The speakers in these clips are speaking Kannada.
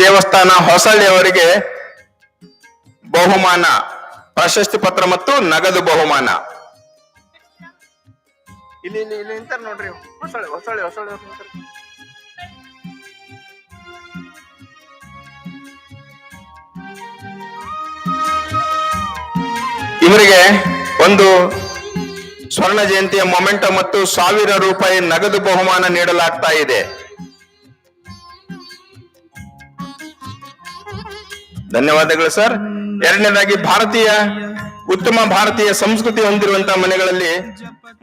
ದೇವಸ್ಥಾನ ಹೊಸಳ್ಳಿ ಅವರಿಗೆ ಬಹುಮಾನ ಪ್ರಶಸ್ತಿ ಪತ್ರ ಮತ್ತು ನಗದು ಬಹುಮಾನ. ಇಲ್ಲಿ ಇಲ್ಲಿ ನಿಂತಾರ ನೋಡ್ರಿ ಹೊಸಳ್ಳಿ ಅವ್ರು ನಿಂತಾರ. ಇವರಿಗೆ ಒಂದು ಸ್ವರ್ಣ ಜಯಂತಿಯ ಮೊಮೆಂಟ ಮತ್ತು ಸಾವಿರ ರೂಪಾಯಿ ನಗದು ಬಹುಮಾನ ನೀಡಲಾಗ್ತಾ ಇದೆ. ಧನ್ಯವಾದಗಳು ಸರ್. ಎರಡನೇದಾಗಿ ಭಾರತೀಯ, ಉತ್ತಮ ಭಾರತೀಯ ಸಂಸ್ಕೃತಿ ಹೊಂದಿರುವಂತಹ ಮನೆಗಳಲ್ಲಿ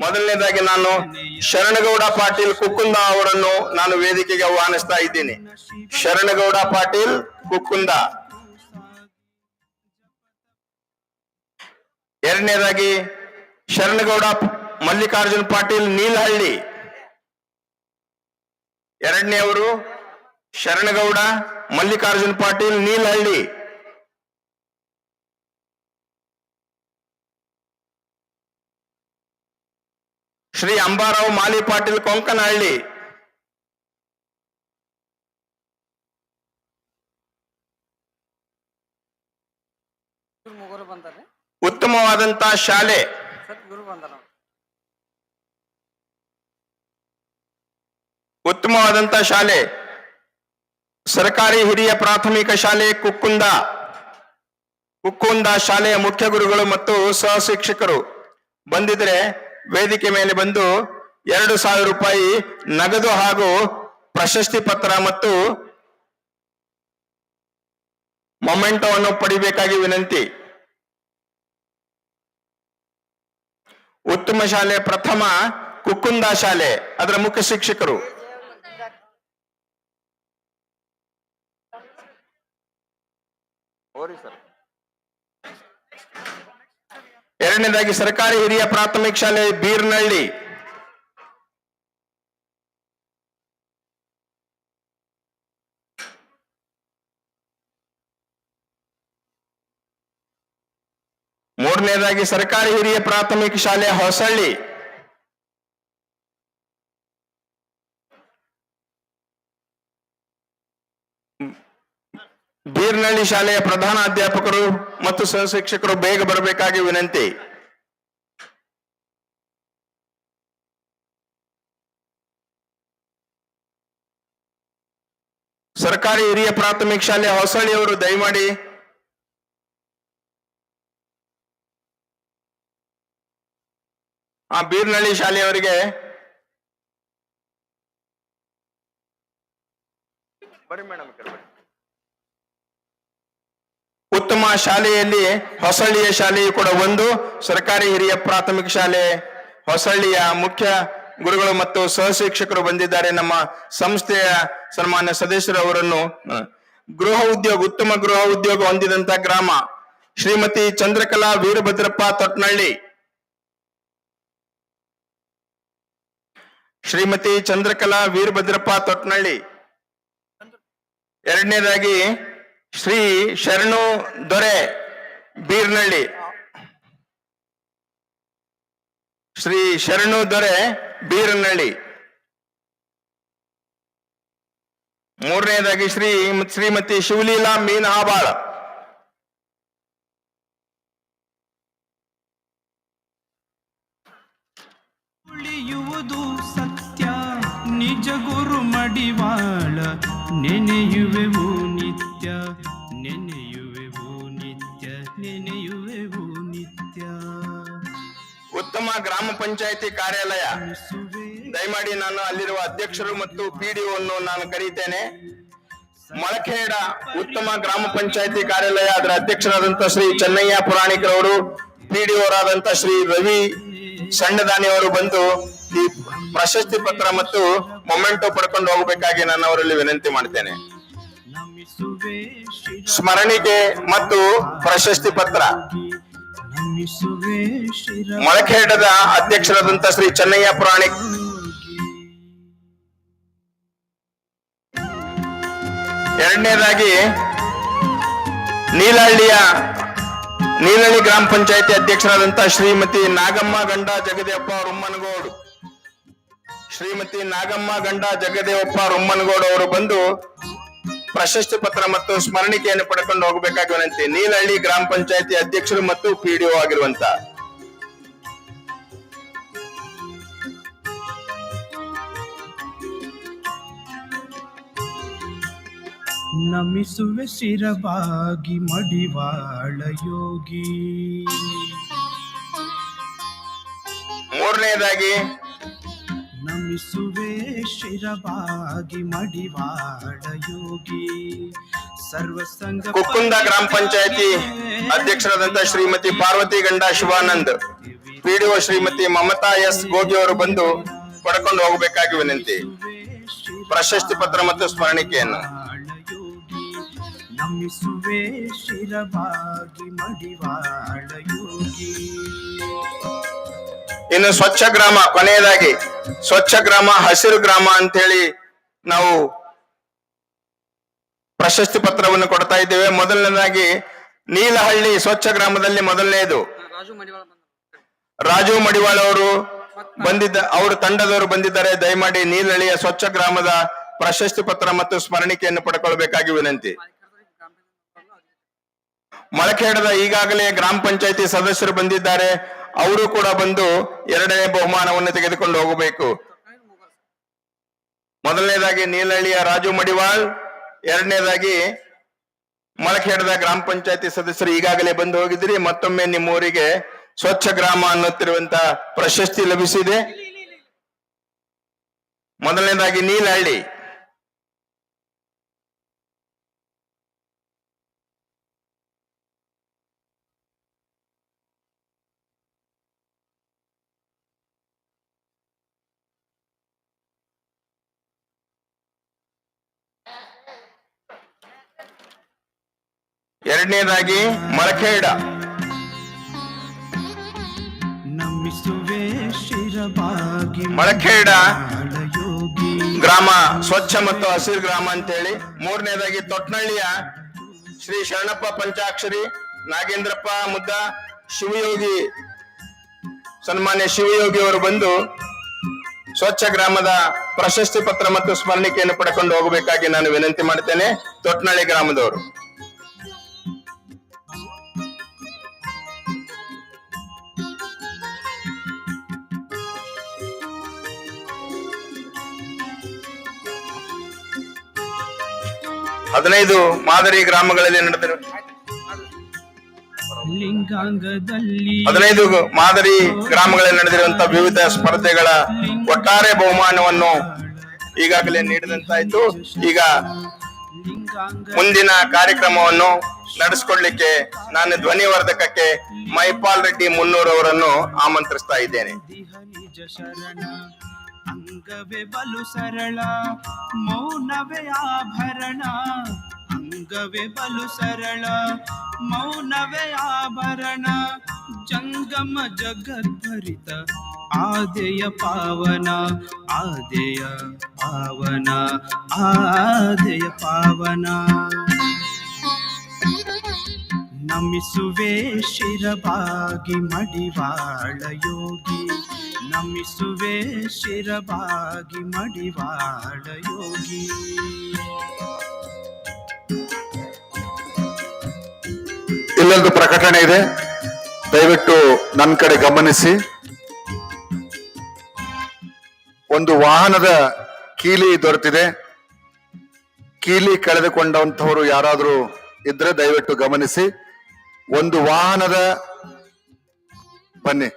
ಮೊದಲನೇದಾಗಿ ನಾನು ಶರಣಗೌಡ ಪಾಟೀಲ್ ಕುಕ್ಕುಂದ ಅವರನ್ನು ನಾನು ವೇದಿಕೆಗೆ ಆಹ್ವಾನಿಸ್ತಾ ಇದ್ದೀನಿ. ಶರಣಗೌಡ ಪಾಟೀಲ್ ಕುಕ್ಕುಂದ. ಎರಡನೇದಾಗಿ ಶರಣಗೌಡ ಮಲ್ಲಿಕಾರ್ಜುನ್ ಪಾಟೀಲ್ ನೀಲಹಳ್ಳಿ. ಎರಡನೆಯವರು ಶರಣಗೌಡ ಮಲ್ಲಿಕಾರ್ಜುನ್ ಪಾಟೀಲ್ ನೀಲಹಳ್ಳಿ. ಶ್ರೀ ಅಂಬಾರಾವ್ ಮಾಲಿ ಪಾಟೀಲ್ ಕೊಂಕನಹಳ್ಳಿ. ಉತ್ತಮವಾದಂತಹ ಶಾಲೆ. ಉತ್ತಮವಾದಂತಹ ಉತ್ತಮವಾದಂತ ಶಾಲೆ. ಸರ್ಕಾರಿ ಹಿರಿಯ ಪ್ರಾಥಮಿಕ ಶಾಲೆ ಕುಕ್ಕುಂದ. ಕುಕ್ಕುಂದ ಶಾಲೆಯ ಮುಖ್ಯ ಗುರುಗಳು ಮತ್ತು ಸಹ ಶಿಕ್ಷಕರು ಬಂದಿದ್ರೆ ವೇದಿಕೆ ಮೇಲೆ ಬಂದು ಎರಡು ಸಾವಿರ ರೂಪಾಯಿ ನಗದು ಹಾಗೂ ಪ್ರಶಸ್ತಿ ಪತ್ರ ಮತ್ತು ಮೊಮೆಂಟೋವನ್ನು ಪಡಿಬೇಕಾಗಿ ವಿನಂತಿ. ಉತ್ತಮ ಶಾಲೆ, ಪ್ರಥಮ ಕುಕ್ಕುಂದ ಶಾಲೆ, ಅದರ ಮುಖ್ಯ ಶಿಕ್ಷಕರು. ಎರಡನೇದಾಗಿ ಸರ್ಕಾರಿ ಹಿರಿಯ ಪ್ರಾಥಮಿಕ ಶಾಲೆ ಬೀರ್ನಳ್ಳಿ. ಮೂರನೇದಾಗಿ ಸರ್ಕಾರಿ ಹಿರಿಯ ಪ್ರಾಥಮಿಕ ಶಾಲೆ ಹೊಸಳ್ಳಿ. ಬೀರ್ನಳ್ಳಿ ಶಾಲೆಯ ಪ್ರಧಾನ ಅಧ್ಯಾಪಕರು ಮತ್ತು ಸಹಶಿಕ್ಷಕರು ಬೇಗ ಬರಬೇಕಾಗಿ ವಿನಂತಿ. ಸರ್ಕಾರಿ ಹಿರಿಯ ಪ್ರಾಥಮಿಕ ಶಾಲೆ ಹೊಸಳ್ಳಿ ಹೊಸಳ್ಳಿಯವರು ದಯಮಾಡಿ. ಆ ಬೀರ್ನಳ್ಳಿ ಶಾಲೆಯವರಿಗೆ. ಬರ್ರಿ ಮೇಡಮ್ ಉತ್ತಮ ಶಾಲೆಯಲ್ಲಿ ಹೊಸಳ್ಳಿಯ ಶಾಲೆಯು ಕೂಡ ಒಂದು, ಸರ್ಕಾರಿ ಹಿರಿಯ ಪ್ರಾಥಮಿಕ ಶಾಲೆ. ಹೊಸಳ್ಳಿಯ ಮುಖ್ಯ ಗುರುಗಳು ಮತ್ತು ಸಹ ಶಿಕ್ಷಕರು ಬಂದಿದ್ದಾರೆ. ನಮ್ಮ ಸಂಸ್ಥೆಯ ಸನ್ಮಾನ್ಯ ಸದಸ್ಯರು ಅವರನ್ನು ಗೃಹ ಉದ್ಯೋಗ, ಉತ್ತಮ ಗೃಹ ಉದ್ಯೋಗ ಹೊಂದಿದಂತ ಗ್ರಾಮ. ಶ್ರೀಮತಿ ಚಂದ್ರಕಲಾ ವೀರಭದ್ರಪ್ಪ ತೊಟ್ನಳ್ಳಿ. ಶ್ರೀಮತಿ ಚಂದ್ರಕಲಾ ವೀರಭದ್ರಪ್ಪ ತೊಟ್ನಳ್ಳಿ. ಎರಡನೇದಾಗಿ ಶ್ರೀ ಶರಣು ದೊರೆ ಬೀರ್ನಳ್ಳಿ. ಶ್ರೀ ಶರಣು ದೊರೆ ಬೀರ್ನಳ್ಳಿ. ಮೂರನೇದಾಗಿ ಶ್ರೀ ಶ್ರೀಮತಿ ಶಿವಲೀಲಾ ಮೀನಹಾಬಾಳ. ಉಳಿಯುವುದು ಸತ್ಯ, ನಿಜ ಗುರು ಮಡಿವಾಳ ನೆನೆಯುವೆವು ನಿತ್ಯ ನೆನೆಯುವೆವು ನಿತ್ಯ ನೆನೆಯುವೆವು ನಿತ್ಯ. ಉತ್ತಮ ಗ್ರಾಮ ಪಂಚಾಯಿತಿ ಕಾರ್ಯಾಲಯ. ದಯಮಾಡಿ ನಾನು ಅಲ್ಲಿರುವ ಅಧ್ಯಕ್ಷರು ಮತ್ತು ಪಿಡಿಒನ್ನು ನಾನು ಕರೀತೇನೆ ಮೊಳಖೇಡ ಉತ್ತಮ ಗ್ರಾಮ ಪಂಚಾಯಿತಿ ಕಾರ್ಯಾಲಯ ಅದರ ಅಧ್ಯಕ್ಷರಾದಂತ ಶ್ರೀ ಚೆನ್ನಯ್ಯ ಪುರಾಣಿಕರವರು ಪಿಡಿಒರಾದಂತ ಶ್ರೀ ರವಿ ಸಣ್ಣದಾನಿ ಅವರು ಬಂದು ಈ ಪ್ರಶಸ್ತಿ ಪತ್ರ ಮತ್ತು ಮೊಮೆಂಟೋ ಪಡ್ಕೊಂಡು ಹೋಗಬೇಕಾಗಿ ನಾನು ಅವರಲ್ಲಿ ವಿನಂತಿ ಮಾಡ್ತೇನೆ. ಸ್ಮರಣಿಕೆ ಮತ್ತು ಪ್ರಶಸ್ತಿ ಪತ್ರ. ಮೊಳಕೆಡದ ಅಧ್ಯಕ್ಷರಾದಂತ ಶ್ರೀ ಚೆನ್ನಯ್ಯ ಪುರಾಣಿಕ್. ಎರಡನೇದಾಗಿ ನೀಲಹಳ್ಳಿಯ ನೀಲಹಳ್ಳಿ ಗ್ರಾಮ ಪಂಚಾಯತಿ ಅಧ್ಯಕ್ಷರಾದಂತಹ ಶ್ರೀಮತಿ ನಾಗಮ್ಮ ಗಂಡ ಜಗದೇವಪ್ಪ ರುಮ್ಮನಗೋಡು. ಶ್ರೀಮತಿ ನಾಗಮ್ಮ ಗಂಡ ಜಗದೇವಪ್ಪ ರುಮ್ಮನಗೋಡು ಅವರು ಬಂದು ಪ್ರಶಸ್ತಿ ಪತ್ರ ಮತ್ತು ಸ್ಮರಣಿಕೆಯನ್ನು ಪಡ್ಕೊಂಡು ಹೋಗಬೇಕಾಗಿ ವಿನಂತಿ. ನೀಲಹಳ್ಳಿ ಗ್ರಾಮ ಪಂಚಾಯತಿ ಅಧ್ಯಕ್ಷರು ಮತ್ತು ಪಿಡಿಒ ಆಗಿರುವಂತ. ನಮಿಸುವೆ ಶಿರಬಾಗಿ ಮಡಿವಾಳ ಯೋಗಿ. ಮೂರನೇದಾಗಿ ನಮಿಸುವೆ ಶಿರವಾಗಿ ಮಡಿವಾಡ ಯೋಗಿ. ಸರ್ವಸಂಗ ಕುಕ್ಕುಂದ ಗ್ರಾಮ ಪಂಚಾಯತಿ ಅಧ್ಯಕ್ಷರಾದಂತ ಶ್ರೀಮತಿ ಪಾರ್ವತಿ ಗಂಡ ಶಿವಾನಂದ್. ಪಿಡಿಒ ಶ್ರೀಮತಿ ಮಮತಾ ಎಸ್ ಗೋಗಿ ಅವರು ಬಂದು ಪಡ್ಕೊಂಡು ಹೋಗಬೇಕಾಗಿ ವಿನಂತಿ ಪ್ರಶಸ್ತಿ ಪತ್ರ ಮತ್ತು ಸ್ಮರಣಿಕೆಯನ್ನು. ನಮಿಸುವೆ ಶಿರಬಾಗಿ ಮಡಿವಾಳ ಯೋಗಿ. ಇನ್ನು ಸ್ವಚ್ಛ ಗ್ರಾಮ ಕೊನೆಯದಾಗಿ ಸ್ವಚ್ಛ ಗ್ರಾಮ ಹಸಿರು ಗ್ರಾಮ ಅಂತ ಹೇಳಿ ನಾವು ಪ್ರಶಸ್ತಿ ಪತ್ರವನ್ನು ಕೊಡ್ತಾ ಇದ್ದೇವೆ. ಮೊದಲನೇದಾಗಿ ನೀಲಹಳ್ಳಿ ಸ್ವಚ್ಛ ಗ್ರಾಮದಲ್ಲಿ ಮೊದಲನೆಯದು ರಾಜು ಮಡಿವಾಳ ಬಂದ ರಾಜು ಮಡಿವಾಳ ಅವರು ಬಂದಿದ್ದ ಅವರ ತಂಡದವರು ಬಂದಿದ್ದಾರೆ. ದಯಮಾಡಿ ನೀಲಹಳ್ಳಿಯ ಸ್ವಚ್ಛ ಗ್ರಾಮದ ಪ್ರಶಸ್ತಿ ಪತ್ರ ಮತ್ತು ಸ್ಮರಣಿಕೆಯನ್ನು ಪಡ್ಕೊಳ್ಬೇಕಾಗಿ ವಿನಂತಿ. ಮೊಳಖೇಡದ ಈಗಾಗಲೇ ಗ್ರಾಮ ಪಂಚಾಯತಿ ಸದಸ್ಯರು ಬಂದಿದ್ದಾರೆ. ಅವರು ಕೂಡ ಬಂದು ಎರಡನೇ ಬಹುಮಾನವನ್ನು ತೆಗೆದುಕೊಂಡು ಹೋಗಬೇಕು. ಮೊದಲನೇದಾಗಿ ನೀಲಹಳ್ಳಿಯ ರಾಜು ಮಡಿವಾಳ್, ಎರಡನೇದಾಗಿ ಮೊಳಖೇಡದ ಗ್ರಾಮ ಪಂಚಾಯತಿ ಸದಸ್ಯರು ಈಗಾಗಲೇ ಬಂದು ಹೋಗಿದ್ರಿ. ಮತ್ತೊಮ್ಮೆ ನಿಮ್ಮ ಊರಿಗೆ ಸ್ವಚ್ಛ ಗ್ರಾಮ ಅನ್ನುತ್ತಿರುವಂತ ಪ್ರಶಸ್ತಿ ಲಭಿಸಿದೆ. ಮೊದಲನೇದಾಗಿ ನೀಲಹಳ್ಳಿ. ಎರಡನೇದಾಗಿ ಮರಖೇಡ. ಮಳಖೇಡ ಗ್ರಾಮ ಸ್ವಚ್ಛ ಮತ್ತು ಹಸಿರು ಗ್ರಾಮ ಅಂತೇಳಿ. ಮೂರನೇದಾಗಿ ತೊಟ್ನಳ್ಳಿಯ ಶ್ರೀ ಶರಣಪ್ಪ ಪಂಚಾಕ್ಷರಿ ನಾಗೇಂದ್ರಪ್ಪ ಮುದ್ದ ಶಿವಯೋಗಿ ಸನ್ಮಾನ್ಯ ಶಿವಯೋಗಿ ಅವರು ಬಂದು ಸ್ವಚ್ಛ ಗ್ರಾಮದ ಪ್ರಶಸ್ತಿ ಪತ್ರ ಮತ್ತು ಸ್ಮರಣಿಕೆಯನ್ನು ಪಡ್ಕೊಂಡು ಹೋಗಬೇಕಾಗಿ ನಾನು ವಿನಂತಿ ಮಾಡ್ತೇನೆ. ತೊಟ್ನಳ್ಳಿ ಗ್ರಾಮದವರು. ಹದಿನೈದು ಮಾದರಿ ಗ್ರಾಮಗಳಲ್ಲಿ ನಡೆದಿರುವ ಹದಿನೈದು ಮಾದರಿ ಗ್ರಾಮಗಳಲ್ಲಿ ನಡೆದಿರುವಂತಹ ವಿವಿಧ ಸ್ಪರ್ಧೆಗಳ ಒಟ್ಟಾರೆ ಬಹುಮಾನವನ್ನು ಈಗಾಗಲೇ ನೀಡಿದಂತಾಯ್ತು. ಈಗ ಮುಂದಿನ ಕಾರ್ಯಕ್ರಮವನ್ನು ನಡೆಸಿಕೊಳ್ಳಲಿಕ್ಕೆ ನಾನು ಧ್ವನಿವರ್ಧಕಕ್ಕೆ ಮೈಪಾಲ್ ರೆಡ್ಡಿ ಮುನ್ನೂರ್ ಅವರನ್ನು ಆಮಂತ್ರಿಸ್ತಾ ಇದ್ದೇನೆ. ಅಂಗವೇ ಬಲು ಸರಳ ಮೌನವೇ ಆಭರಣ ಅಂಗವೇ ಬಲು ಸರಳ ಮೌನವೇ ಆಭರಣ ಜಂಗಮ ಜಗದ್ಭರಿತ ಆದೆಯ ಪಾವನ ಆದೆಯ ಪಾವನ ಆದೆಯ ಪಾವನ ನಮಿಸುವೆ ಶಿರಬಾಗಿ ಮಡಿವಾಳ ಯೋಗಿ. ನಮಿಸುವೆ ಶಿರಬಾಗಿ ಮಡಿವಾಳ ಯೋಗಿ. ಇಲ್ಲೊಂದು ಪ್ರಕಟಣೆ ಇದೆ. ದಯವಿಟ್ಟು ನನ್ನ ಕಡೆ ಗಮನಿಸಿ. ಒಂದು ವಾಹನದ ಕೀಲಿ ದೊರೆತಿದೆ. ಕೀಲಿ ಕಳೆದುಕೊಂಡಂತವರು ಯಾರಾದರೂ ಇದ್ರೆ ದಯವಿಟ್ಟು ಗಮನಿಸಿ. ಒಂದು ವಾಹನದ ಬನ್ನಿ.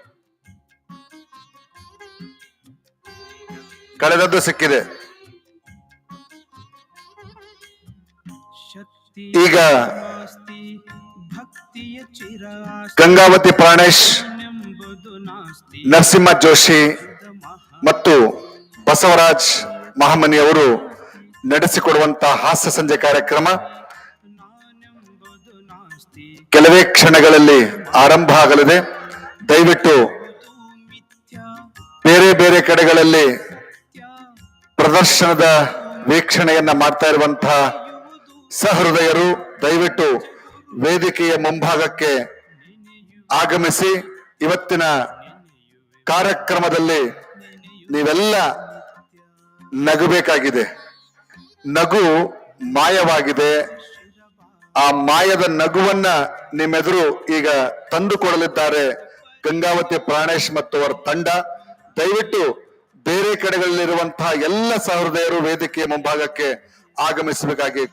ಕಳೆದದ್ದು ಸಿಕ್ಕಿದೆ. ಈಗ ಗಂಗಾವತಿ ಪ್ರಾಣೇಶ್ ನರಸಿಂಹ ಜೋಶಿ ಮತ್ತು ಬಸವರಾಜ್ ಮಹಾಮನಿ ಅವರು ನಡೆಸಿಕೊಡುವಂತಹ ಹಾಸ್ಯ ಸಂಜೆ ಕಾರ್ಯಕ್ರಮ ಕೆಲವೇ ಕ್ಷಣಗಳಲ್ಲಿ ಆರಂಭ ಆಗಲಿದೆ. ದಯವಿಟ್ಟು ಬೇರೆ ಬೇರೆ ಕಡೆಗಳಲ್ಲಿ ಪ್ರದರ್ಶನದ ವೀಕ್ಷಣೆಯನ್ನ ಮಾಡ್ತಾ ಇರುವಂತಹ ಸಹೃದಯರು, ದಯವಿಟ್ಟು ವೇದಿಕೆಯ ಮುಂಭಾಗಕ್ಕೆ ಆಗಮಿಸಿ. ಇವತ್ತಿನ ಕಾರ್ಯಕ್ರಮದಲ್ಲಿ ನೀವೆಲ್ಲ ನಗಬೇಕಾಗಿದೆ. ನಗು ಮಾಯವಾಗಿದೆ. ಆ ಮಾಯದ ನಗುವನ್ನ ನಿಮ್ಮೆದುರು ಈಗ ತಂದು ಕೊಡಲಿದ್ದಾರೆ ಗಂಗಾವತಿ ಪ್ರಾಣೇಶ್ ಮತ್ತು ಅವರ ತಂಡ. ದಯವಿಟ್ಟು ಬೇರೆ ಕಡೆಗಳಲ್ಲಿರುವಂತಹ ಎಲ್ಲ ಸಹೃದಯರು ವೇದಿಕೆಯ ಮುಂಭಾಗಕ್ಕೆ ಆಗಮಿಸಬೇಕಾಗಿ